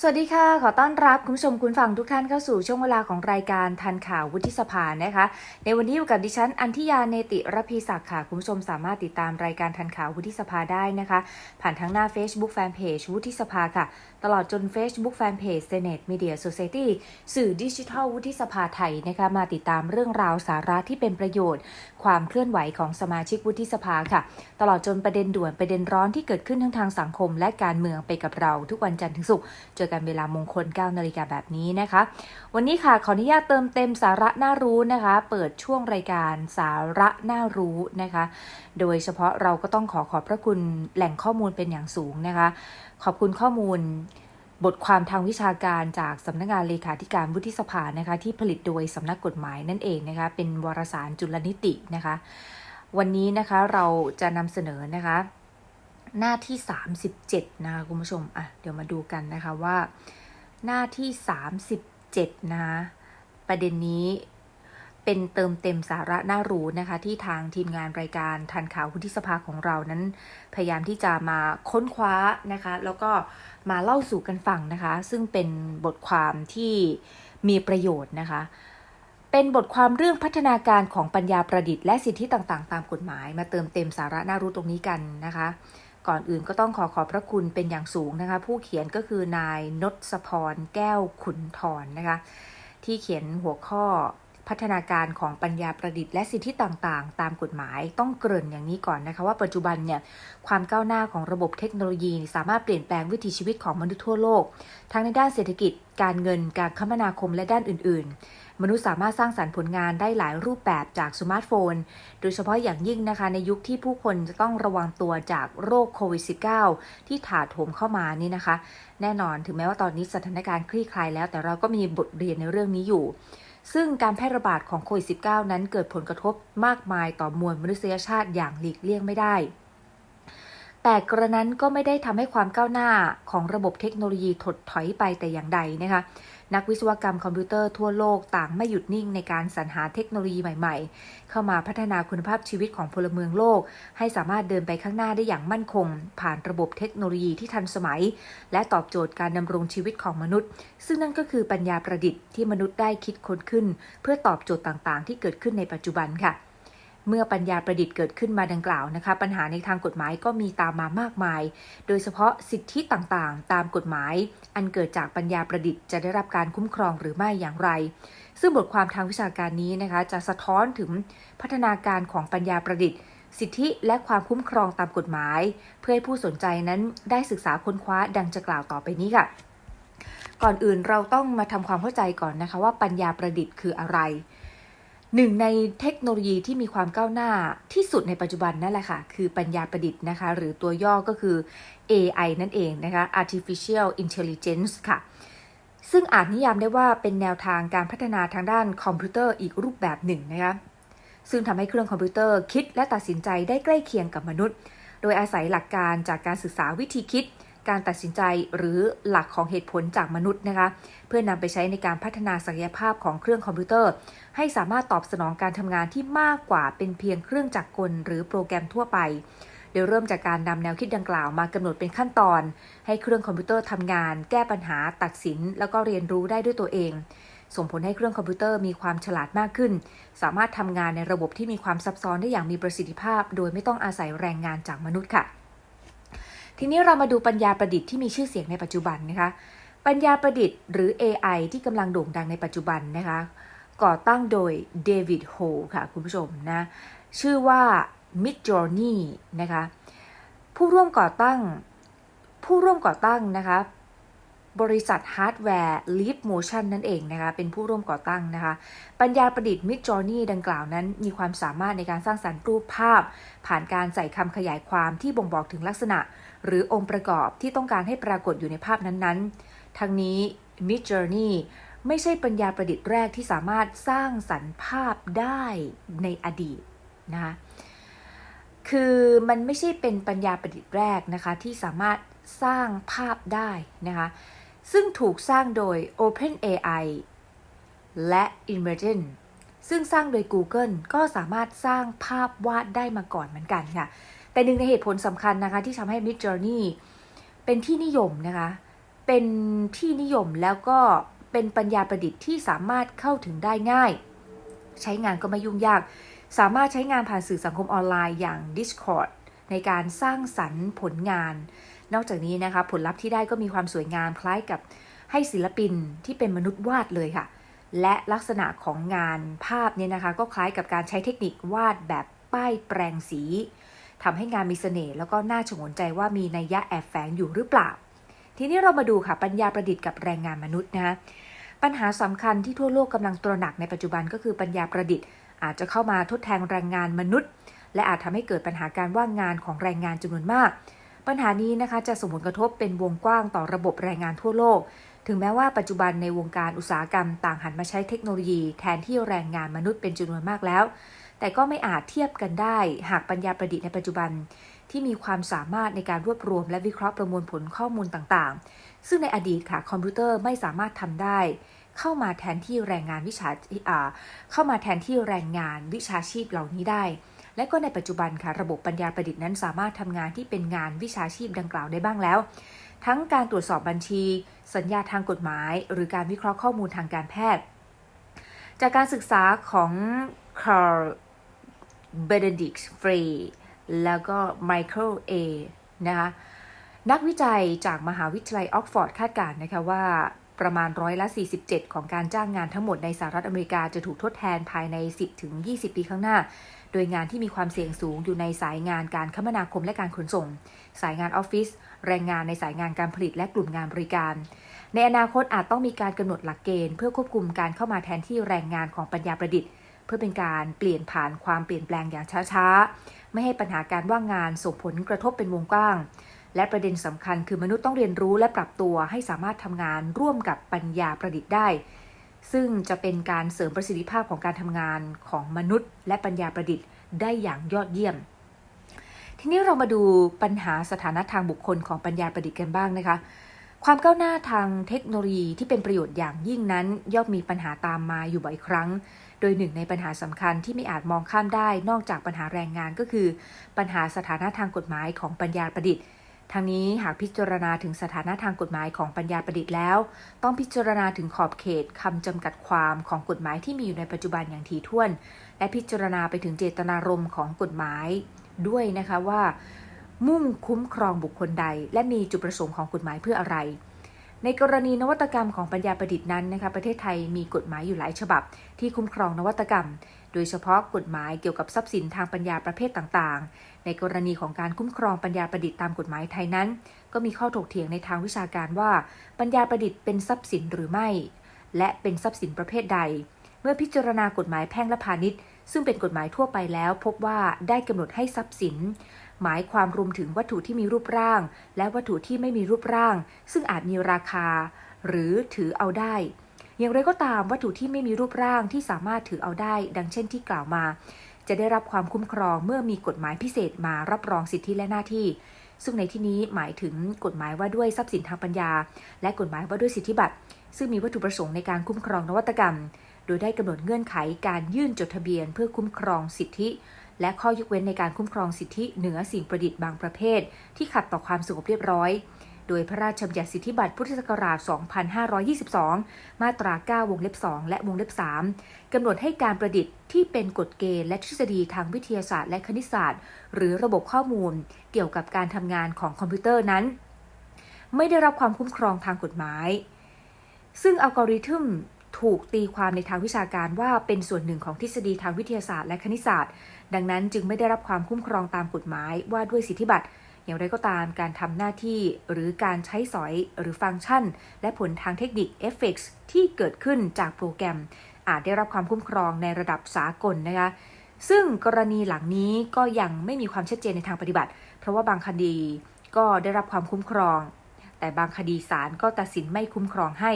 สวัสดีค่ะ ขอต้อนรับคุณผู้ชมคุณฟังทุกท่านเข้าสู่ช่วงเวลาของรายการทันข่าววุฒิสภานะคะ ในวันนี้อยู่กับดิฉันอันทิยาเนติรพีศักดิ์ค่ะ คุณผู้ชมสามารถติดตามรายการทันข่าววุฒิสภาได้นะคะ ผ่านทั้งหน้า Facebook Fanpage วุฒิสภาค่ะตลอดจน Facebook Fanpage Senate Media Society สื่อดิจิทัลวุฒิสภาไทยนะคะมาติดตามเรื่องราวสาระที่เป็นประโยชน์ ความเคลื่อนไหวของสมาชิกวุฒิสภาค่ะ ตลอดจนประเด็นด่วนประเด็นร้อนที่เกิดขึ้นทั้งทางสังคม และการเมืองไปกับเราทุกวันจันทร์ถึงศุกร์เจอกันเวลามงคล9นาฬิกาแบบนี้นะคะ วันนี้ค่ะขออนุญาตเติมเต็มสาระน่ารู้นะคะ เปิดช่วงรายการสาระน่ารู้นะคะ โดยเฉพาะเราก็ต้องขอขอบพระคุณแหล่งข้อมูลเป็นอย่างสูงนะคะขอบคุณข้อมูล บทความทางวิชาการจากสำนักงานเลขาธิการวุฒิสภานะคะ ที่ผลิตโดยสำนักกฎหมายนั่นเองนะคะ เป็นวารสารจุลนิตินะคะ วันนี้นะคะเราจะนำเสนอนะคะ หน้าที่ 37 นะคะคุณผู้ชมอะเดี๋ยวมาดูกันนะคะว่า หน้าที่ 37 นะคะประเด็นนี้ เป็นเติมเต็มสาระน่ารู้นะคะ ที่ทางทีมงานรายการทันข่าววุฒิสภาของเรานั้น พยายามที่จะมาค้นคว้านะคะ แล้วก็มาเล่าสู่กันฟังนะคะ ซึ่งเป็นบทความที่มีประโยชน์นะคะ เป็นบทความเรื่องพัฒนาการของปัญญาประดิษฐ์และสิทธิต่างๆ ตามกฎหมาย มาเติมเต็มสาระน่ารู้ตรงนี้กันนะคะ ก่อนอื่นก็ต้องขอขอบพระคุณเป็นอย่างสูงนะคะ ผู้เขียนก็คือนายนศพรแก้วขุนทรนะคะ ที่เขียนหัวข้อ พัฒนาการของปัญญาประดิษฐ์และสิทธิต่างๆ ตามกฎหมายต้องเกริ่นอย่างนี้ก่อนนะคะว่าปัจจุบันเนี่ยความก้าวหน้าของระบบเทคโนโลยี สามารถเปลี่ยนแปลงวิถีชีวิตของมนุษย์ทั่วโลก ทั้งในด้านเศรษฐกิจ การเงินการคมนาคมและด้านอื่น ๆ มนุษย์สามารถสร้างสรรค์ผลงานได้หลายรูปแบบจากสมาร์ทโฟน โดยเฉพาะอย่างยิ่งนะคะในยุคที่ผู้คนจะต้องระวังตัวจากโรคโควิด -19 ที่ถาโถมเข้ามานี่นะคะ แน่นอนถึงแม้ว่าตอนนี้สถานการณ์คลี่คลายแล้ว แต่เราก็มีบทเรียนในเรื่องนี้อยู่ ซึ่งการแพร่ระบาดของโควิด -19 นั้นเกิดผลกระทบมากมายต่อมวลมนุษยชาติอย่างหลีกเลี่ยงไม่ได้ แต่กระนั้นก็ไม่ได้ทำให้ความก้าวหน้าของระบบเทคโนโลยีถดถอยไปแต่อย่างใดนะคะ นักวิศวกรรมคอมพิวเตอร์ทั่วโลกต่างไม่หยุดนิ่งในการสรรหาเทคโนโลยีใหม่ ๆ เข้ามาพัฒนาคุณภาพชีวิตของพลเมืองโลก ให้สามารถเดินไปข้างหน้าได้อย่างมั่นคง ผ่านระบบเทคโนโลยีที่ทันสมัย และตอบโจทย์การดำรงชีวิตของมนุษย์ ซึ่งนั่นก็คือปัญญาประดิษฐ์ที่มนุษย์ได้คิดค้นขึ้น เพื่อตอบโจทย์ต่างๆ ที่เกิดขึ้นในปัจจุบันค่ะ เมื่อปัญญาประดิษฐ์เกิดขึ้นมาดังกล่าวนะคะ ปัญหาในทางกฎหมายก็มีตามมามากมาย โดยเฉพาะสิทธิต่างๆ ตามกฎหมาย อันเกิดจากปัญญาประดิษฐ์จะได้รับการคุ้มครองหรือไม่อย่างไร ซึ่งบทความทางวิชาการนี้นะคะจะสะท้อนถึงพัฒนาการของปัญญาประดิษฐ์สิทธิและความคุ้มครองตามกฎหมาย เพื่อให้ผู้สนใจนั้นได้ศึกษาค้นคว้าดังจะกล่าวต่อไปนี้ค่ะ ก่อนอื่นเราต้องมาทำความเข้าใจก่อนนะคะว่าปัญญาประดิษฐ์คืออะไร หนึ่งในเทคโนโลยีที่มีความก้าวหน้าที่สุดในปัจจุบันนั่นแหละค่ะ คือปัญญาประดิษฐ์นะคะ หรือตัวย่อก็คือ AI นั่นเองนะคะ artificial intelligence ค่ะ ซึ่งอาจนิยามได้ว่าเป็นแนวทางการพัฒนาทางด้านคอมพิวเตอร์อีกรูปแบบหนึ่งนะคะ ซึ่งทำให้เครื่องคอมพิวเตอร์คิดและตัดสินใจได้ใกล้เคียงกับมนุษย์ โดยอาศัยหลักการจากการศึกษาวิธีคิด การตัดสินใจหรือหลักของเหตุผลจากมนุษย์นะคะ เพื่อนำไปใช้ในการพัฒนาศักยภาพของเครื่องคอมพิวเตอร์ ให้สามารถตอบสนองการทำงานที่มากกว่าเป็นเพียงเครื่องจักรกลหรือโปรแกรมทั่วไปโดยเริ่มจากการนำแนวคิดดังกล่าวมากำหนดเป็นขั้นตอน ให้เครื่องคอมพิวเตอร์ทำงาน แก้ปัญหา ตัดสิน แล้วก็เรียนรู้ได้ด้วยตัวเอง ส่งผลให้เครื่องคอมพิวเตอร์มีความฉลาดมากขึ้น สามารถทำงานในระบบที่มีความซับซ้อนได้อย่างมีประสิทธิภาพ โดยไม่ต้องอาศัยแรงงานจากมนุษย์ค่ะ ทีนี้เรามาดูปัญญาประดิษฐ์ที่มีชื่อเสียงในปัจจุบันนะคะ ปัญญาประดิษฐ์หรือ AI ที่กำลังโด่งดังในปัจจุบันนะคะ ก่อตั้งโดยเดวิดโฮค่ะคุณผู้ชมนะ ชื่อว่า Midjourney นะคะ ผู้ร่วมก่อตั้ง ผู้ร่วมก่อตั้งนะคะ บริษัทฮาร์ดแวร์ Leap Motion นั่นเองนะคะ เป็นผู้ร่วมก่อตั้งนะคะ ปัญญาประดิษฐ์ Midjourney ดังกล่าวนั้น มีความสามารถในการสร้างสรรค์รูปภาพ ผ่านการใส่คำขยายความที่บ่งบอกถึงลักษณะ หรือองค์ประกอบที่ต้องการให้ปรากฏอยู่ในภาพนั้นๆ ทั้งนี้ Midjourney ไม่ใช่ปัญญาประดิษฐ์แรกที่สามารถสร้างสรรค์ภาพได้ในอดีตนะคะคือมันไม่ใช่เป็นปัญญาประดิษฐ์แรกนะคะที่สามารถสร้างภาพได้นะคะซึ่งถูกสร้างโดย OpenAI และ Emergent ซึ่งสร้างโดย Google ก็สามารถสร้างภาพวาดได้มาก่อนเหมือนกันค่ะ แต่หนึ่งในเหตุผลสำคัญนะคะ ที่ทำให้ Mid Journey เป็นที่นิยมนะคะ เป็นที่นิยมแล้วก็เป็นปัญญาประดิษฐ์ที่สามารถเข้าถึงได้ง่าย ใช้งานก็ไม่ยุ่งยาก สามารถใช้งานผ่านสื่อสังคมออนไลน์อย่าง Discord ในการสร้างสรรค์ผลงาน นอกจากนี้นะคะผลลัพธ์ที่ได้ก็มีความสวยงามคล้ายกับให้ศิลปินที่เป็นมนุษย์วาดเลยค่ะ และลักษณะของงานภาพเนี่ยนะคะ ก็คล้ายกับการใช้เทคนิควาดแบบป้ายแปลงสี ทำให้งานมีเสน่ห์แล้วก็น่าชงนใจว่ามีนัยยะแอบแฝงอยู่หรือเปล่า ทีนี้เรามาดูค่ะปัญญาประดิษฐ์กับแรงงานมนุษย์นะคะปัญหาสำคัญที่ทั่วโลกกำลังตระหนักในปัจจุบันก็คือปัญญาประดิษฐ์ อาจจะเข้ามาทดแทนแรงงานมนุษย์ และอาจทำให้เกิดปัญหาการว่างงานของแรงงานจำนวนมาก ปัญหานี้นะคะจะส่งผลกระทบเป็นวงกว้างต่อระบบแรงงานทั่วโลก ถึงแม้ว่าปัจจุบันในวงการอุตสาหกรรมต่างหันมาใช้เทคโนโลยี แทนที่แรงงานมนุษย์เป็นจำนวนมากแล้ว แต่ก็ไม่อาจเทียบกันได้ หากปัญญาประดิษฐ์ในปัจจุบัน ที่มีความสามารถในการรวบรวม และวิเคราะห์ประมวลผลข้อมูลต่างๆ ซึ่งในอดีตค่ะคอมพิวเตอร์ไม่สามารถทำได้ เข้ามาแทนที่แรงงานวิชาอ่าเข้ามาแทนที่แรงงานวิชาชีพเหล่านี้ได้และก็ในปัจจุบันค่ะระบบปัญญาประดิษฐ์นั้นสามารถทำงานที่เป็นงานวิชาชีพดังกล่าวได้บ้างแล้ว ทั้งการตรวจสอบบัญชี สัญญาทางกฎหมาย หรือการวิเคราะห์ข้อมูลทางการแพทย์ จากการศึกษาของ Carl Benedict Frey แล้วก็ Michael A นะคะนักวิจัยจากมหาวิทยาลัยออกฟอร์ดคาดการณ์นะคะว่าประมาณร้อยละ 47 ของการจ้างงานทั้งหมดในสหรัฐอเมริกาจะถูกทดแทนภายใน 10-20 ปีข้างหน้า โดยงานที่มีความเสี่ยงสูงอยู่ในสายงานการคมนาคมและการขนส่ง สายงานออฟฟิศ แรงงานในสายงานการผลิตและกลุ่มงานบริการ ในอนาคตอาจต้องมีการกำหนดหลักเกณฑ์ เพื่อควบคุมการเข้ามาแทนที่แรงงานของปัญญาประดิษฐ์ เพื่อเป็นการเปลี่ยนผ่านความเปลี่ยนแปลงอย่างช้าๆ ไม่ให้ปัญหาการว่างงานส่งผลกระทบเป็นวงกว้าง และประเด็นสำคัญคือมนุษย์ต้องเรียนรู้และปรับตัวให้สามารถทำงานร่วมกับปัญญาประดิษฐ์ได้ ซึ่งจะเป็นการเสริมประสิทธิภาพของการทำงานของมนุษย์ และปัญญาประดิษฐ์ได้อย่างยอดเยี่ยม ทีนี้เรามาดูปัญหาสถานะทางบุคคลของปัญญาประดิษฐ์กันบ้างนะคะความก้าวหน้าทางเทคโนโลยีที่เป็นประโยชน์อย่างยิ่งนั้น ย่อมมีปัญหาตามมาอยู่บ่อยครั้ง โดยหนึ่งในปัญหาสำคัญที่ไม่อาจมองข้ามได้นอกจากปัญหาแรงงานก็คือ ปัญหาสถานะทางกฎหมายของปัญญาประดิษฐ์ทางนี้หากพิจารณาถึงสถานะทางกฎหมายของปัญญาประดิษฐ์แล้ว ต้องพิจารณาถึงขอบเขตคำจำกัดความของกฎหมายที่มีอยู่ในปัจจุบันอย่างถี่ถ้วน และพิจารณาไปถึงเจตนารมณ์ของกฎหมายด้วยนะคะว่า มุ่งคุ้มครองบุคคลใด และมีจุดประสงค์ของกฎหมายเพื่ออะไร ในกรณีนวัตกรรมของปัญญาประดิษฐ์นั้นนะคะประเทศไทยมีกฎหมายอยู่หลายฉบับ ที่คุ้มครองนวัตกรรม โดยเฉพาะกฎหมายเกี่ยวกับทรัพย์สินทางปัญญาประเภทต่างๆ ในกรณีของการคุ้มครองปัญญาประดิษฐ์ตามกฎหมายไทยนั้น ก็มีข้อถกเถียงในทางวิชาการว่า ปัญญาประดิษฐ์เป็นทรัพย์สินหรือไม่ และเป็นทรัพย์สินประเภทใด เมื่อพิจารณากฎหมายแพ่งและพาณิชย์ซึ่งเป็นกฎหมายทั่วไปแล้ว พบว่าได้กำหนดให้ทรัพย์สิน หมายความรวมถึงวัตถุที่มีรูปร่าง และวัตถุที่ไม่มีรูปร่าง ซึ่งอาจมีราคา หรือถือเอาได้ อย่างไรก็ตามวัตถุที่ไม่มีรูปร่างที่สามารถถือเอาได้ ดังเช่นที่กล่าวมา จะได้รับความคุ้มครองเมื่อมีกฎหมายพิเศษมารับรองสิทธิและหน้าที่ ซึ่งในที่นี้หมายถึงกฎหมายว่าด้วยทรัพย์สินทางปัญญา และกฎหมายว่าด้วยสิทธิบัตรซึ่งมีวัตถุประสงค์ในการคุ้มครองนวัตกรรม โดยได้กำหนดเงื่อนไขการยื่นจดทะเบียนเพื่อคุ้มครองสิทธิ และข้อยกเว้นในการคุ้มครองสิทธิเหนือสิ่งประดิษฐ์บางประเภท ที่ขัดต่อความสงบเรียบร้อย โดยพระราชบัญญัติสิทธิบัตรพุทธศักราช 2522 มาตรา 9 วงเล็บ 2 และวงเล็บ 3 กำหนดให้การประดิษฐ์ที่เป็นกฎเกณฑ์และทฤษฎีทางวิทยาศาสตร์และคณิตศาสตร์ หรือระบบข้อมูล เกี่ยวกับการทำงานของคอมพิวเตอร์นั้น ไม่ได้รับความคุ้มครองทางกฎหมาย ซึ่งอัลกอริทึม ถูกตีความในทางวิชาการว่าเป็นส่วนหนึ่งของทฤษฎีทางวิทยาศาสตร์และคณิตศาสตร์ ดังนั้นจึงไม่ได้รับความคุ้มครองตามกฎหมายว่าด้วยสิทธิบัตรอย่างไรก็ตามการทำหน้าที่หรือการใช้สอยหรือฟังก์ชัน และผลทางเทคนิค Effects ที่เกิดขึ้นจากโปรแกรม อาจได้รับความคุ้มครองในระดับสากลนะคะซึ่งกรณีหลังนี้ก็ยังไม่มีความชัดเจนในทางปฏิบัติ เพราะว่าบางคดีก็ได้รับความคุ้มครอง แต่บางคดีศาลก็ตัดสินไม่คุ้มครองให้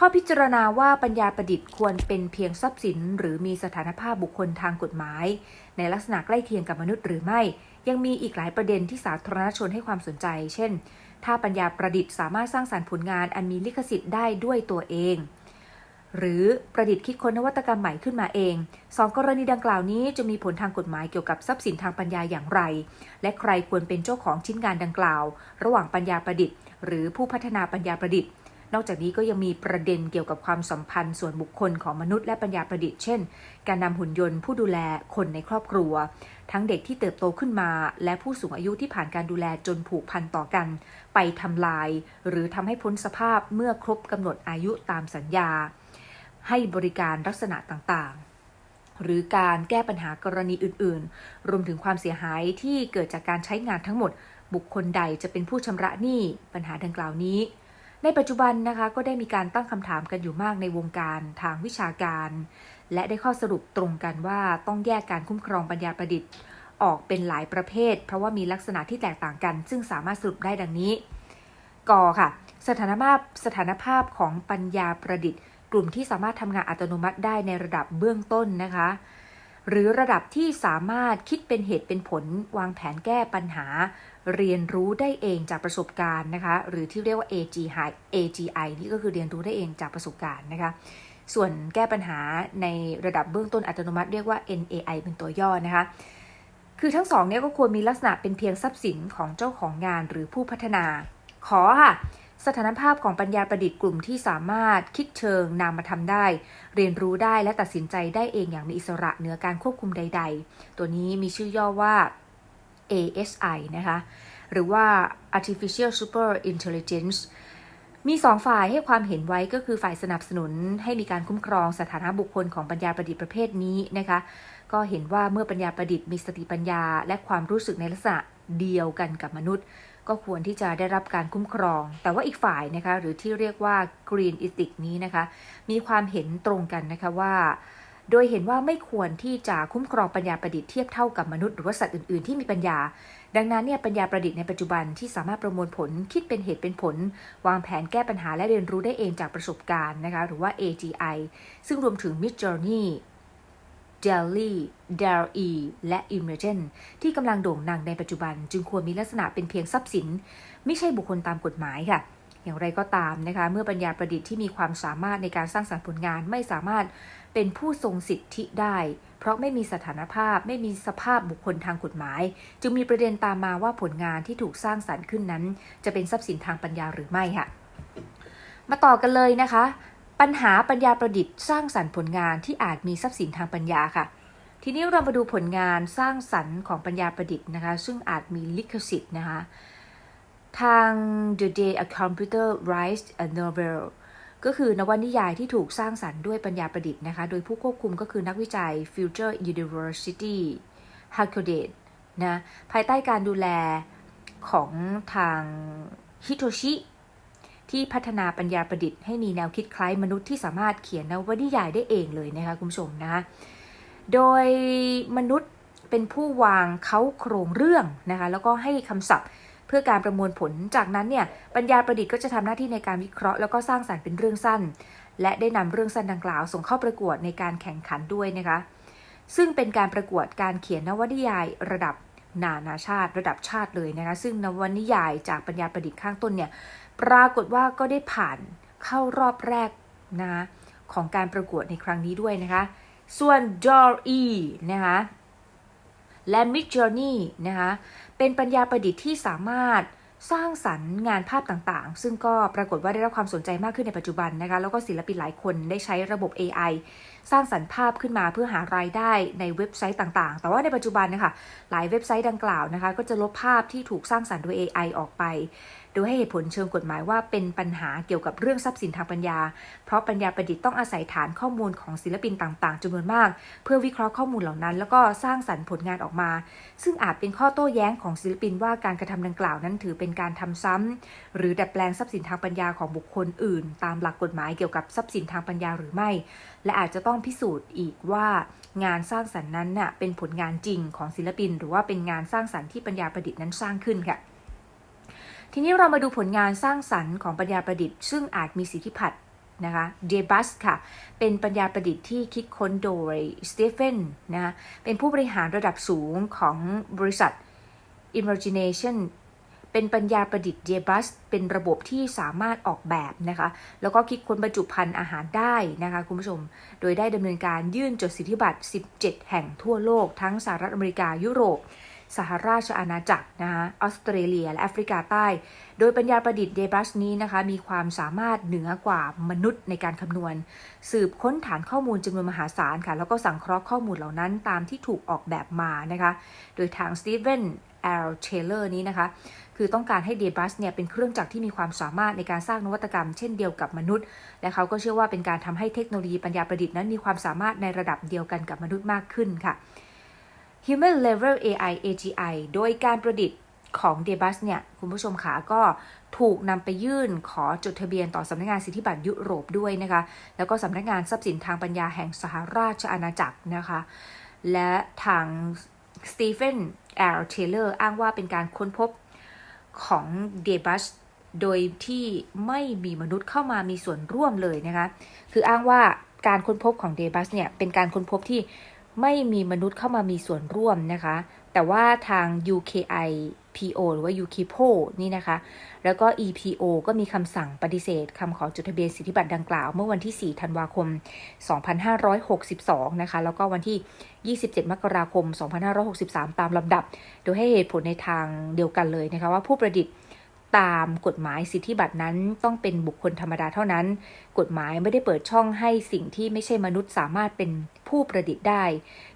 ข้อพิจารณาว่าปัญญาประดิษฐ์ควรเป็นเพียงทรัพย์สิน หรือมีสถานภาพบุคคลทางกฎหมาย ในลักษณะใกล้เคียงกับมนุษย์หรือไม่ ยังมีอีกหลายประเด็นที่สาธารณชนให้ความสนใจ เช่น ถ้าปัญญาประดิษฐ์สามารถสร้างสารรค์ผลงานอันมีลิขสิทธิ์ได้ด้วยตัวเอง หรือประดิษฐ์คิดค้นนวัตกรรมใหม่ขึ้นมาเองสองกรณีดังกล่าวนี้จะมีผลทางกฎหมายเกี่ยวกับทรัพย์สินทางปัญญาอย่างไร และใครควรเป็นเจ้าของชิ้นงานดังกล่าว ระหว่างปัญญาประดิษฐ์ หรือผู้พัฒนาปัญญาประดิษฐ์ นอกจากนี้ก็ยังมีประเด็นเกี่ยวกับความสัมพันธ์ส่วนบุคคลของมนุษย์และปัญญาประดิษฐ์เช่น การนำหุ่นยนต์ผู้ดูแลคนในครอบครัว ทั้งเด็กที่เติบโตขึ้นมา และผู้สูงอายุที่ผ่านการดูแลจนผูกพันต่อกัน ไปทำลาย หรือทำให้พ้นสภาพเมื่อครบกำหนดอายุตามสัญญา ให้บริการลักษณะต่างๆหรือการแก้ปัญหากรณีอื่น ๆ รวมถึงความเสียหายที่เกิดจากการใช้งานทั้งหมด บุคคลใดจะเป็นผู้ชำระหนี้ ปัญหาดังกล่าวนี้ ในปัจจุบันนะคะก็ได้มีการตั้งคำถามกันอยู่มากในวงการทางวิชาการ และได้ข้อสรุปตรงกันว่าต้องแยกการคุ้มครองปัญญาประดิษฐ์ ออกเป็นหลายประเภท เพราะว่ามีลักษณะที่แตกต่างกัน ซึ่งสามารถสรุปได้ดังนี้กค่ะ สถานภาพสถานภาพของปัญญาประดิษฐ์ กลุ่มที่สามารถทำงานอัตโนมัติได้ในระดับเบื้องต้นนะคะ หรือระดับที่สามารถคิดเป็นเหตุเป็นผล วางแผนแก้ปัญหา เรียนรู้ได้เองจากประสบการณ์นะคะหรือที่เรียกว่า AGI AGI นี่ก็คือเรียนรู้ได้เองจากประสบการณ์นะคะส่วนแก้ปัญหาในระดับเบื้องต้นอัตโนมัติเรียกว่า NAI เป็นตัวย่อนะคะคือทั้งสองเนี้ยก็ควรมีลักษณะเป็นเพียงทรัพย์สินของเจ้าของงานหรือผู้พัฒนา ขอค่ะสถานภาพของปัญญาประดิษฐ์กลุ่มที่สามารถคิดเชิงนามธรรมได้ เรียนรู้ได้และตัดสินใจได้เองอย่างมีอิสระเหนือการควบคุมใด ๆ ตัวนี้มีชื่อย่อว่า ASI นะคะ หรือว่า Artificial Super Intelligence มีสองฝ่ายให้ความเห็นไว้ก็คือฝ่ายสนับสนุนให้มีการคุ้มครองสถานะบุคคลของปัญญาประดิษฐ์ประเภทนี้นะคะ ก็เห็นว่าเมื่อปัญญาประดิษฐ์มีสติปัญญา และความรู้สึกในลักษณะเดียวกันกับมนุษย์ ก็ควรที่จะได้รับการคุ้มครอง แต่ว่าอีกฝ่ายนะคะหรือที่เรียกว่า Green Ethic นี้นะคะ มีความเห็นตรงกันนะคะว่า โดยเห็นว่าไม่ควรที่จะคุ้มครองปัญญาประดิษฐ์เทียบเท่ากับมนุษย์หรือว่าสัตว์อื่น ๆ ที่มีปัญญา ดังนั้นเนี่ยปัญญาประดิษฐ์ในปัจจุบันที่สามารถประมวลผลคิดเป็นเหตุเป็นผล วางแผนแก้ปัญหาและเรียนรู้ได้เองจากประสบการณ์นะคะหรือว่า AGI ซึ่งรวมถึง Midjourney Jelly d a l e และ Imagen ที่กำลังโด่งดังในปัจจุบัน จึงควรมีลักษณะเป็นเพียงทรัพย์สิน ไม่ใช่บุคคลตามกฎหมายค่ะ อย่างไรก็ตามนะคะ เมื่อปัญญาประดิษฐ์ที่มีความสามารถในการสร้างสรรค์ผลงานไม่สามารถ เป็นผู้ทรงสิทธิได้ เพราะไม่มีสถานภาพไม่มีสภาพบุคคลทางกฎหมาย จึงมีประเด็นตามมาว่าผลงานที่ถูกสร้างสรรค์ขึ้นนั้น จะเป็นทรัพย์สินทางปัญญาหรือไม่ค่ะ มาต่อกันเลยนะคะ ปัญหาปัญญาประดิษฐ์สร้างสรรค์ผลงานที่อาจมีทรัพย์สินทางปัญญาค่ะทีนี้เรามาดูผลงานสร้างสรรค์ของปัญญาประดิษฐ์นะคะ ซึ่งอาจมีลิขสิทธิ์นะคะ ทาง The Day a Computer Writes a Novel ก็คือนวนิยายที่ถูกสร้างสรรค์ด้วยปัญญาประดิษฐ์นะคะ โดยผู้ควบคุมก็คือนักวิจัย Future University h a k o d a t นะภายใต้การดูแลของทางฮิโตชิ ที่พัฒนาปัญญาประดิษฐ์ให้มีแนวคิดคล้ายมนุษย์ที่สามารถเขียนนวนิยายได้เองเลยนะคะคุณผู้ชมนะคะโดยมนุษย์เป็นผู้วางเขาโครงเรื่องนะคะแล้วก็ให้คำศัพท์ เพื่อการประมวลผล จากนั้นเนี่ยปัญญาประดิษฐ์ก็จะทำหน้าที่ในการวิเคราะห์แล้วก็สร้างสรรค์เป็นเรื่องสั้น และได้นำเรื่องสั้นดังกล่าว ส่งเข้าประกวดในการแข่งขันด้วยนะคะ ซึ่งเป็นการประกวดการเขียนนวนิยายระดับนานาชาติ ระดับชาติเลยนะคะ ซึ่งนวนิยายจากปัญญาประดิษฐ์ข้างต้นเนี่ยปรากฏว่าก็ได้ผ่านเข้ารอบแรกนะของการประกวดในครั้งนี้ด้วยนะคะ ส่วน d o r e นะคะ และ Mid Journey นะคะเป็นปัญญาประดิษฐ์ที่สามารถสร้างสรรค์งานภาพต่างๆ ซึ่งก็ปรากฏว่าได้รับความสนใจมากขึ้นในปัจจุบันนะคะ แล้วก็ศิลปินหลายคนได้ใช้ระบบ AI สร้างสรรค์ภาพขึ้นมาเพื่อหารายได้ในเว็บไซต์ต่างๆ แต่ว่าในปัจจุบันนะคะหลายเว็บไซต์ดังกล่าวนะคะ ก็จะลบภาพที่ถูกสร้างสรรค์โดย AI ออกไป โดยให้เหตุผลเชิงกฎหมายว่าเป็นปัญหาเกี่ยวกับเรื่องทรัพย์สินทางปัญญา เพราะปัญญาประดิษฐ์ต้องอาศัยฐานข้อมูลของศิลปินต่างๆจำนวนมาก เพื่อวิเคราะห์ข้อมูลเหล่านั้น แล้วก็สร้างสรรค์ผลงานออกมา ซึ่งอาจเป็นข้อโต้แย้งของศิลปินว่าการกระทำดังกล่าวนั้นถือเป็นการทำซ้ำหรือดัดแปลงทรัพย์สินทางปัญญาของบุคคลอื่น ตามหลักกฎหมายเกี่ยวกับทรัพย์สินทางปัญญาหรือไม่ และอาจจะต้องพิสูจน์อีกว่างานสร้างสรรค์นั้นน่ะเป็นผลงานจริงของศิลปิน หรือว่าเป็นงานสร้างสรรค์ที่ปัญญาประดิษฐ์นั้นสร้างขึ้นค่ะ ทีนี้เรามาดูผลงานสร้างสรรค์ของปัญญาประดิษฐ์ ซึ่งอาจมีสิทธิพัฒน์นะคะ d e b u s ค่ะ เป็นปัญญาประดิษฐ์ที่คิดค้นโดยสเตเฟนนะคะเป็นผู้บริหารระดับสูงของบริษัท Imagination เป็นปัญญาประดิษฐ์ d e b u s เป็นระบบที่สามารถออกแบบนะคะ แล้วก็คิดค้นบรรจุภัณฑ์อาหารได้นะคะคุณผู้ชม โดยได้ดำเนินการยื่นจดสิทธิบัตร 17 แห่งทั่วโลกทั้งสหรัฐอเมริกายุโรป สหราชอาณาจักรนะคะออสเตรเลีย และแอฟริกาใต้ โดยปัญญาประดิษฐ์เดบัสนี้นะคะ มีความสามารถเหนือกว่ามนุษย์ในการคำนวณ สืบค้นฐานข้อมูลจำนวนมหาศาลค่ะ แล้วก็สังเคราะห์ข้อมูลเหล่านั้นตามที่ถูกออกแบบมานะคะ โดยทางสตีเวนแอลเชลเลอร์นี้นะคะ คือต้องการให้เดบัสเนี่ยเป็นเครื่องจักรที่มีความสามารถในการสร้างนวัตกรรมเช่นเดียวกับมนุษย์ และเขาก็เชื่อว่าเป็นการทำให้เทคโนโลยีปัญญาประดิษฐ์นั้นมีความสามารถในระดับเดียวกันกับมนุษย์มากขึ้นค่ะ Human Level AI AGI โดยการประดิษฐ์ของ d e b u s เนี่ยคุณผู้ชมขาก็ถูกนำไปยื่นขอจดทะเบียนต่อสำนักงานสิทธิบัตรยุโรปด้วยนะคะ แล้วก็สำนักงานทรัพย์สินทางปัญญาแห่งสหราชอาณาจักรนะคะ และทางสตีเฟนแอลเทเลอร์อ้างว่าเป็นการค้นพบของ d e b u s โดยที่ไม่มีมนุษย์เข้ามามีส่วนร่วมเลยนะคะ คืออ้างว่าการค้นพบของ d e b u s เนี่ยเป็นการค้นพบที่ ไม่มีมนุษย์เข้ามามีส่วนร่วมนะคะ แต่ว่าทาง UKI PO หรือว่า UKIPO นี่นะคะ แล้วก็ EPO ก็มีคำสั่งปฏิเสธคำขอจดทะเบียนสิทธิบัตรดังกล่าว เมื่อวันที่ 4 ธันวาคม 2562 นะคะ แล้วก็วันที่ 27 มกราคม 2563 ตามลำดับ โดยให้เหตุผลในทางเดียวกันเลยนะคะ ว่าผู้ประดิษฐ์ ตามกฎหมายสิทธิบัตรนั้นต้องเป็นบุคคลธรรมดาเท่านั้น กฎหมายไม่ได้เปิดช่องให้สิ่งที่ไม่ใช่มนุษย์สามารถเป็นผู้ประดิษฐ์ได้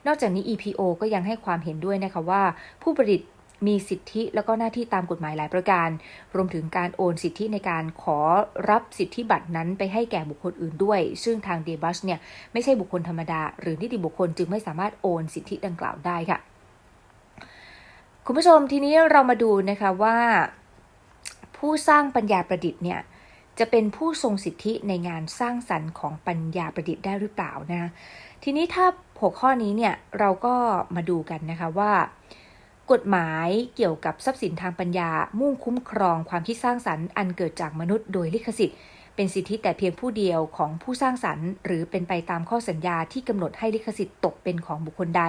นอกจากนี้ EPO ก็ยังให้ความเห็นด้วยนะคะว่า ผู้ประดิษฐ์มีสิทธิแล้วก็หน้าที่ตามกฎหมายหลายประการ รวมถึงการโอนสิทธิในการขอรับสิทธิบัตรนั้นไปให้แก่บุคคลอื่นด้วย ซึ่งทางเดบัสเนี่ยไม่ใช่บุคคลธรรมดา หรือนิติบุคคลจึงไม่สามารถโอนสิทธิดังกล่าวได้ค่ะ คุณผู้ชมทีนี้เรามาดูนะคะว่า ผู้สร้างปัญญาประดิษฐ์เนี่ยจะเป็นผู้ทรงสิทธิในงานสร้างสรรค์ของปัญญาประดิษฐ์ได้หรือเปล่านะ ทีนี้ถ้าหัวข้อนี้เนี่ยเราก็มาดูกันนะคะว่า กฎหมายเกี่ยวกับทรัพย์สินทางปัญญามุ่งคุ้มครองความคิดสร้างสรรค์อันเกิดจากมนุษย์โดยลิขสิทธิ์ เป็นสิทธิแต่เพียงผู้เดียวของผู้สร้างสรรค์ หรือเป็นไปตามข้อสัญญาที่กำหนดให้ลิขสิทธิ์ตกเป็นของบุคคลใด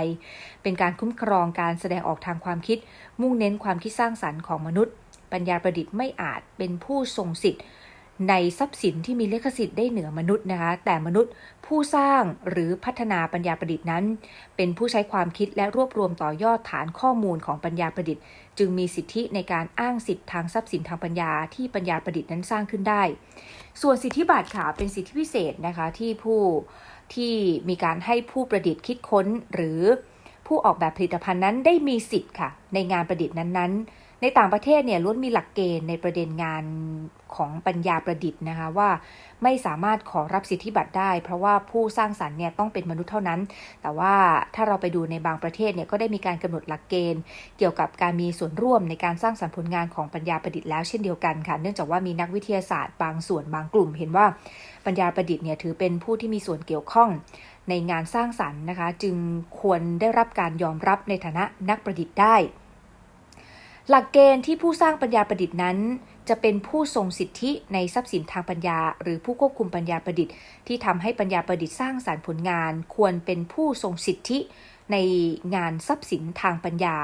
เป็นการคุ้มครองการแสดงออกทางความคิด มุ่งเน้นความคิดสร้างสรรค์ของมนุษย์ ปัญญาประดิษฐ์ไม่อาจเป็นผู้ทรงสิทธิ์ในทรัพย์สินที่มีลิขสิทธิ์ได้เหนือมนุษย์นะคะ แต่มนุษย์ผู้สร้างหรือพัฒนาปัญญาประดิษฐ์นั้น เป็นผู้ใช้ความคิดและรวบรวมต่อยอดฐานข้อมูลของปัญญาประดิษฐ์ จึงมีสิทธิในการอ้างสิทธิทางทรัพย์สินทางปัญญาที่ปัญญาประดิษฐ์นั้นสร้างขึ้นได้ ส่วนสิทธิบัตรค่ะเป็นสิทธิพิเศษนะคะที่ผู้ที่มีการให้ผู้ประดิษฐ์คิดค้นหรือผู้ออกแบบผลิตภัณฑ์นั้นได้มีสิทธิ์ค่ะในงานประดิษฐ์นั้นๆ ในต่างประเทศเนี่ยล้วนมีหลักเกณฑ์ในประเด็นงานของปัญญาประดิษฐ์นะคะว่าไม่สามารถขอรับสิทธิบัตรได้ เพราะว่าผู้สร้างสรรค์เนี่ยต้องเป็นมนุษย์เท่านั้น แต่ว่าถ้าเราไปดูในบางประเทศเนี่ยก็ได้มีการกำหนดหลักเกณฑ์ เกี่ยวกับการมีส่วนร่วมในการสร้างสรรค์ผลงานของปัญญาประดิษฐ์แล้วเช่นเดียวกันค่ะ เนื่องจากว่ามีนักวิทยาศาสตร์บางส่วนบางกลุ่ม เห็นว่าปัญญาประดิษฐ์เนี่ยถือเป็นผู้ที่มีส่วนเกี่ยวข้องในงานสร้างสรรค์นะคะ จึงควรได้รับการยอมรับในฐานะนักประดิษฐ์ได้ หลักเกณฑ์ที่ผู้สร้างปัญญาประดิษฐ์นั้น จะเป็นผู้ทรงสิทธิในทรัพย์สินทางปัญญา หรือผู้ควบคุมปัญญาประดิษฐ์ที่ทำให้ปัญญาประดิษฐ์สร้างสารรค์ผลงาน ควรเป็นผู้ทรงสิทธิ ในงานทรัพย์สินทางปัญญา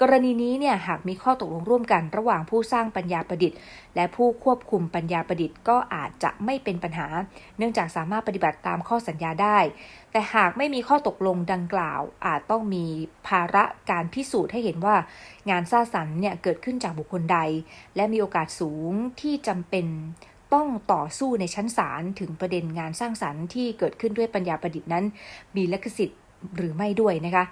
กรณีนี้เนี่ยหากมีข้อตกลงร่วมกันระหว่างผู้สร้างปัญญาประดิษฐ์ และผู้ควบคุมปัญญาประดิษฐ์ก็อาจจะไม่เป็นปัญหา เนื่องจากสามารถปฏิบัติตามข้อสัญญาได้ แต่หากไม่มีข้อตกลงดังกล่าว อาจต้องมีภาระการพิสูจน์ให้เห็นว่า งานสร้างสรรค์เนี่ยเกิดขึ้นจากบุคคลใด และมีโอกาสสูงที่จำเป็นต้องต่อสู้ในชั้นศาลถึงประเด็นงานสร้างสรรค์ที่เกิดขึ้นด้วยปัญญาประดิษฐ์นั้น มีลิขสิทธิ์ หรือไม่ด้วยนะคะ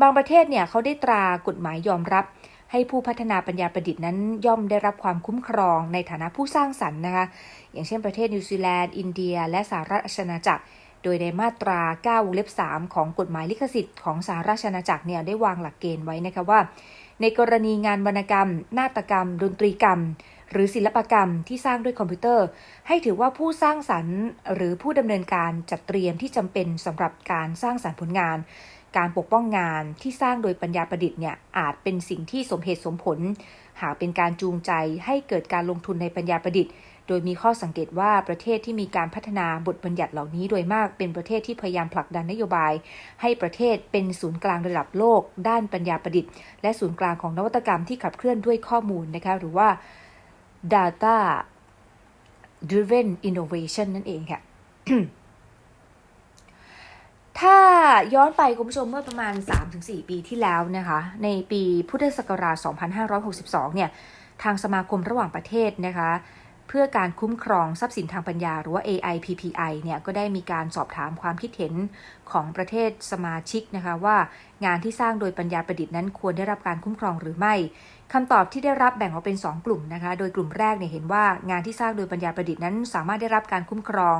บางประเทศเนี่ยเขาได้ตรากฎหมายยอมรับ ให้ผู้พัฒนาปัญญาประดิษฐ์นั้นย่อมได้รับความคุ้มครองในฐานะผู้สร้างสรรค์นะคะ อย่างเช่นประเทศนิวซีแลนด์ อินเดีย และสหรัฐอาณาจักร โดยในมาตรา 9 วงเล็บ 3 ของกฎหมายลิขสิทธิ์ของสหราชอาณาจักรเนี่ยได้วางหลักเกณฑ์ไว้นะคะว่า ในกรณีงานวรรณกรรม นาฏกรรม ดนตรีกรรม หรือศิลปกรรมที่สร้างด้วยคอมพิวเตอร์ ให้ถือว่าผู้สร้างสรรค์ หรือผู้ดำเนินการจัดเตรียมที่จำเป็นสำหรับการสร้างสรรค์ผลงาน การปกป้องงานที่สร้างโดยปัญญาประดิษฐ์เนี่ยอาจเป็นสิ่งที่สมเหตุสมผล หากเป็นการจูงใจให้เกิดการลงทุนในปัญญาประดิษฐ์ โดยมีข้อสังเกตว่าประเทศที่มีการพัฒนาบทบัญญัติเหล่านี้โดยมากเป็นประเทศที่พยายามผลักดันนโยบาย ให้ประเทศเป็นศูนย์กลางระดับโลก ด้านปัญญาประดิษฐ์ และศูนย์กลางของนวัตกรรมที่ขับเคลื่อนด้วยข้อมูลนะคะหรือว่า data driven innovation นั่นเองค่ะ ถ้าย้อนไปคุณผู้ชมเมื่อประมาณ 3-4 ปีที่แล้วนะคะ ในปีพุทธศักราช 2562 เนี่ย ทางสมาคมระหว่างประเทศนะคะ เพื่อการคุ้มครองทรัพย์สินทางปัญญาหรือว่า AIPPI เนี่ย ก็ได้มีการสอบถามความคิดเห็นของประเทศสมาชิกนะคะ ว่างานที่สร้างโดยปัญญาประดิษฐ์นั้นควรได้รับการคุ้มครองหรือไม่ คำตอบที่ได้รับแบ่งออกเป็น 2 กลุ่มนะคะ โดยกลุ่มแรกเนี่ยเห็นว่างานที่สร้างโดยปัญญาประดิษฐ์นั้น สามารถได้รับการคุ้มครอง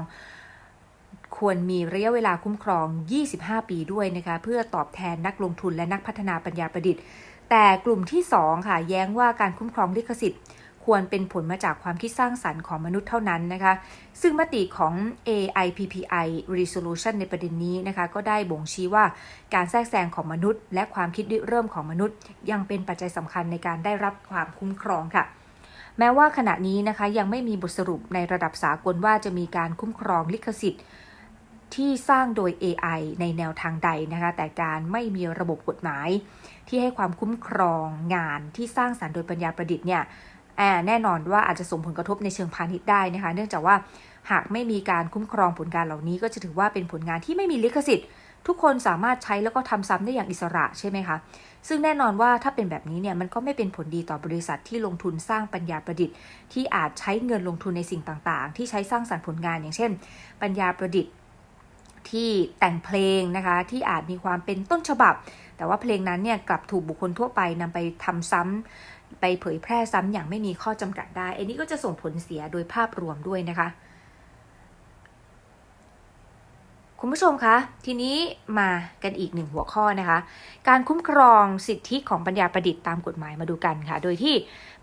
ควรมีระยะเวลาคุ้มครอง 25 ปีด้วยนะคะเพื่อตอบแทนนักลงทุนและนักพัฒนาปัญญาประดิษฐ์ แต่กลุ่มที่ 2 ค่ะ แย้งว่าการคุ้มครองลิขสิทธิ์ ควรเป็นผลมาจากความคิดสร้างสรรค์ของมนุษย์เท่านั้นนะคะ ซึ่งมติของ AIPPI Resolution ในประเด็นนี้นะคะ ก็ได้บ่งชี้ว่าการแทรกแซงของมนุษย์ และความคิดริเริ่มของมนุษย์ ยังเป็นปัจจัยสำคัญในการได้รับความคุ้มครองค่ะแม้ว่าขณะนี้นะคะยังไม่มีบทสรุปในระดับสากลว่าจะมีการคุ้มครองลิขสิทธิ์ ที่สร้างโดย AI ในแนวทางใดนะคะ แต่การไม่มีระบบกฎหมาย ที่ให้ความคุ้มครองงานที่สร้างสารรค์โดยปัญญาประดิษฐ์เนี่ย แน่นอนว่าอาจจะส่งผลกระทบในเชิงพาณิชย์ได้นะคะ เนื่องจากว่าหากไม่มีการคุ้มครองผลงานเหล่านี้ ก็จะถือว่าเป็นผลงานที่ไม่มีลิขสิทธิ์ ทุกคนสามารถใช้แล้วก็ทำซ้ำได้อย่างอิสระใช่ไหมคะ ซึ่งแน่นอนว่าถ้าเป็นแบบนี้เนี่ยมันก็ไม่เป็นผลดีต่อบริษัทที่ลงทุนสร้างปัญญาประดิษฐ์ ที่อาจใช้เงินลงทุนในสิ่งต่างๆ ที่ใช้สร้างสรรค์ผลงานอย่างเช่น ปัญญาประดิษฐ์ที่แต่งเพลงนะคะที่อาจมีความเป็นต้นฉบับ แต่ว่าเพลงนั้นเนี่ยกลับถูกบุคคลทั่วไปนำไปทำซ้ำ ไปเผยแพร่ซ้ำอย่างไม่มีข้อจำกัดได้ อันนี้ก็จะส่งผลเสียโดยภาพรวมด้วยนะคะ คุณผู้ชมคะ ทีนี้มากันอีกหนึ่งหัวข้อนะคะ การคุ้มครองสิทธิของปัญญาประดิษฐ์ตามกฎหมายมาดูกันค่ะ โดยที่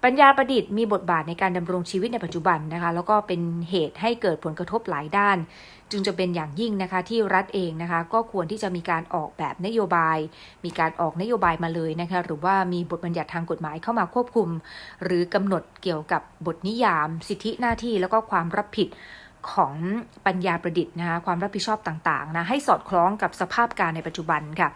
ปัญญาประดิษฐ์มีบทบาทในการดำรงชีวิตในปัจจุบันนะคะ แล้วก็เป็นเหตุให้เกิดผลกระทบหลายด้าน จึงจะเป็นอย่างยิ่งนะคะที่รัฐเองนะคะก็ควรที่จะมีการออกแบบนโยบาย มีการออกนโยบายมาเลยนะคะหรือว่ามีบทบัญญัติทางกฎหมายเข้ามาควบคุม หรือกำหนดเกี่ยวกับบทนิยาม สิทธิหน้าที่แล้วก็ความรับผิดของปัญญาประดิษฐ์นะคะความรับผิดชอบต่างๆนะให้สอดคล้องกับสภาพการในปัจจุบันค่ะ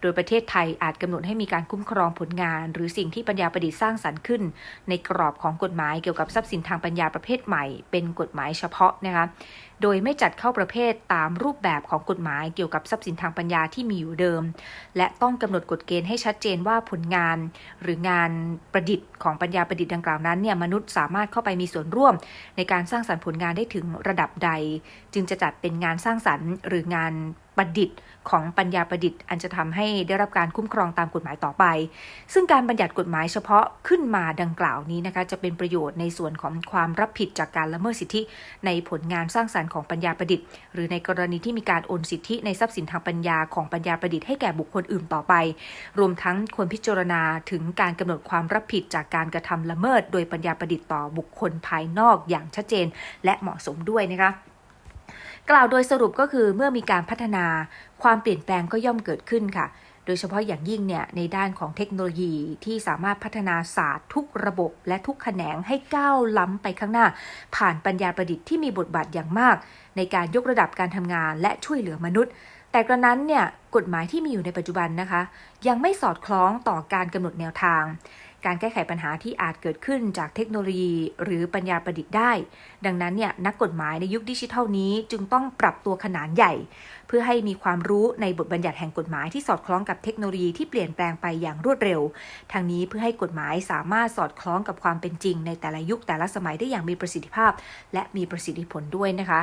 โดยประเทศไทยอาจกำหนดให้มีการคุ้มครองผลงาน หรือสิ่งที่ปัญญาประดิษฐ์สร้างสรรค์ขึ้น ในกรอบของกฎหมายเกี่ยวกับทรัพย์สินทางปัญญาประเภทใหม่ เป็นกฎหมายเฉพาะนะคะ โดยไม่จัดเข้าประเภทตามรูปแบบของกฎหมายเกี่ยวกับทรัพย์สินทางปัญญาที่มีอยู่เดิม และต้องกำหนดกฎเกณฑ์ให้ชัดเจนว่าผลงาน หรืองานประดิษฐ์ของปัญญาประดิษฐ์ดังกล่าวนั้นเนี่ยมนุษย์สามารถเข้าไปมีส่วนร่วม ในการสร้างสรรค์ผลงานได้ถึงระดับใด จึงจะจัดเป็นงานสร้างสรรค์ หรืองาน ประดิษฐ์ของปัญญาประดิษฐ์ อันจะทำให้ได้รับการคุ้มครองตามกฎหมายต่อไป ซึ่งการบัญญัติกฎหมายเฉพาะขึ้นมาดังกล่าวนี้นะคะจะเป็นประโยชน์ในส่วนของความรับผิดจากการละเมิดสิทธิ ในผลงานสร้างสรรค์ของปัญญาประดิษฐ์ หรือในกรณีที่มีการโอนสิทธิในทรัพย์สินทางปัญญาของปัญญาประดิษฐ์ให้แก่บุคคลอื่นต่อไป รวมทั้งควรพิจารณาถึงการกำหนดความรับผิดจากการกระทำละเมิด โดยปัญญาประดิษฐ์ต่อบุคคลภายนอกอย่างชัดเจน และเหมาะสมด้วยนะคะ กล่าวโดยสรุปก็คือเมื่อมีการพัฒนาความเปลี่ยนแปลงก็ย่อมเกิดขึ้นค่ะ โดยเฉพาะอย่างยิ่งเนี่ยในด้านของเทคโนโลยีที่สามารถพัฒนาศาสตร์ทุกระบบและทุกแขนงให้ก้าวล้ำไปข้างหน้า ผ่านปัญญาประดิษฐ์ที่มีบทบาทอย่างมาก ในการยกระดับการทำงานและช่วยเหลือมนุษย์ แต่กระนั้นเนี่ยกฎหมายที่มีอยู่ในปัจจุบันนะคะ ยังไม่สอดคล้องต่อการกำหนดแนวทาง การแก้ไขปัญหาที่อาจเกิดขึ้นจากเทคโนโลยี หรือปัญญาประดิษฐ์ได้ ดังนั้นเนี่ยนักกฎหมายในยุคดิจิทัลนี้จึงต้องปรับตัวขนาดใหญ่ เพื่อให้มีความรู้ในบทบัญญัติแห่งกฎหมายที่สอดคล้องกับเทคโนโลยีที่เปลี่ยนแปลงไปอย่างรวดเร็ว ทางนี้เพื่อให้กฎหมายสามารถสอดคล้องกับความเป็นจริง ในแต่ละยุคแต่ละสมัยได้อย่างมีประสิทธิภาพ และมีประสิทธิผลด้วยนะคะ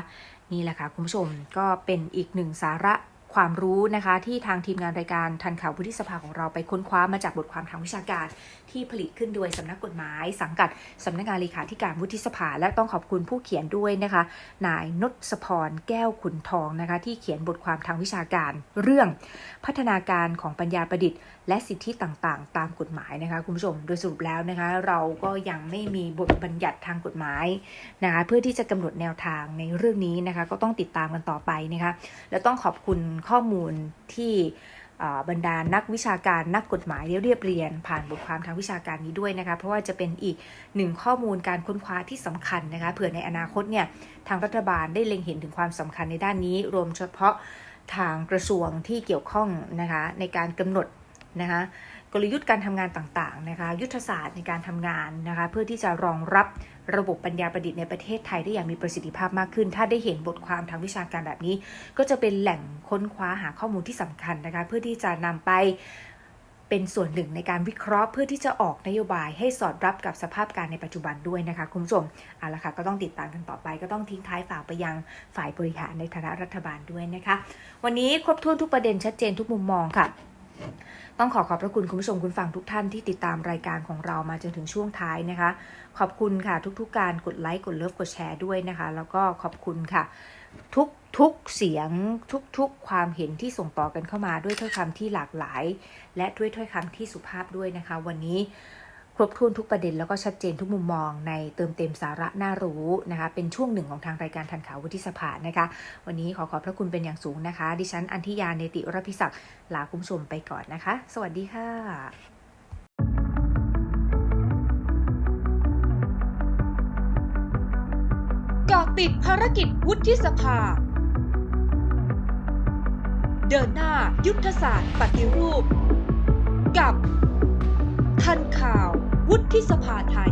นี่แหละค่ะคุณผู้ชมก็เป็นอีกหนึ่งสาระ ความรู้นะคะ ที่ทางทีมงานรายการทันข่าววุฒิสภาของเราไปค้นคว้ามาจากบทความทางวิชาการ ที่ผลิตขึ้นโดยสำนักกฎหมาย สังกัดสำนักงานเลขาธิการวุฒิสภา และต้องขอบคุณผู้เขียนด้วยนะคะนายนศพรแก้วขุนทองนะคะที่เขียนบทความทางวิชาการ เรื่องพัฒนาการของปัญญาประดิษฐ์ และสิทธิต่างๆ ตามกฎหมายนะคะคุณผู้ชมโดยสรุปแล้วนะคะเราก็ยังไม่มีบทบัญญัติทางกฎหมายนะคะเพื่อที่จะกำหนดแนวทางในเรื่องนี้นะคะก็ต้องติดตามกันต่อไปนะคะและต้องขอบคุณข้อมูลที่บรรดานักวิชาการนักกฎหมายเรียบเรียน ผ่านบทความทางวิชาการนี้ด้วยนะคะ เพราะว่าจะเป็นอีกหนึ่งข้อมูลการค้นคว้าที่สำคัญนะคะเผื่อในอนาคตเนี่ยทางรัฐบาลได้เล็งเห็นถึงความสำคัญในด้านนี้ รวมเฉพาะทางกระทรวงที่เกี่ยวข้องนะคะในการกำหนดนะคะ ลยุทธ์การทำงานต่างๆนะคะยุทธศาสตร์ในการทำงานนะคะเพื่อที่จะรองรับระบบปัญญาประดิษฐ์ในประเทศไทยได้อย่างมีประสิทธิภาพมากขึ้น ถ้าได้เห็นบทความทางวิชาการแบบนี้ ก็จะเป็นแหล่งค้นคว้าหาข้อมูลที่สำคัญนะคะเพื่อที่จะนำไปเป็นส่วนหนึ่งในการวิเคราะห์เพื่อที่จะออกนโยบายให้สอดรับกับสภาพการในปัจจุบันด้วยนะคะ คุณผู้ชมเอาละค่ะก็ต้องติดตามกันต่อไป ก็ต้องทิ้งท้ายฝากไปยังฝ่ายบริหารในฐานะรัฐบาลด้วยนะคะ วันนี้ครบถ้วนทุกประเด็นชัดเจนทุกมุมมองค่ะ ต้องขอขอบพระคุณคุณผู้ชมคุณฟังทุกท่านที่ติดตามรายการของเรามาจนถึงช่วงท้ายนะคะ ขอบคุณค่ะทุกๆการกดไลค์กดเลิฟกดแชร์ด้วยนะคะ แล้วก็ขอบคุณค่ะ ทุกทุกเสียงทุกๆความเห็นที่ส่งต่อกันเข้ามาด้วยถ้อยคำที่หลากหลาย และด้วยถ้อยคำที่สุภาพด้วยนะคะ วันนี้ ครบถ้วนทุกประเด็นแล้วก็ชัดเจนทุกมุมมองในเติมเต็มสาระน่ารู้นะคะ เป็นช่วงหนึ่งของทางรายการทันข่าววุฒิสภานะคะ วันนี้ขอขอบพระคุณเป็นอย่างสูงนะคะ ดิฉันอันทิยาเนติรพิศักดิ์ลาคุณผู้ชมไปก่อนนะคะ สวัสดีค่ะเกาะติดภารกิจวุฒิสภา เดินหน้ายุทธศาสตร์ปฏิรูป กับ ทันข่าว วุฒิสภาไทย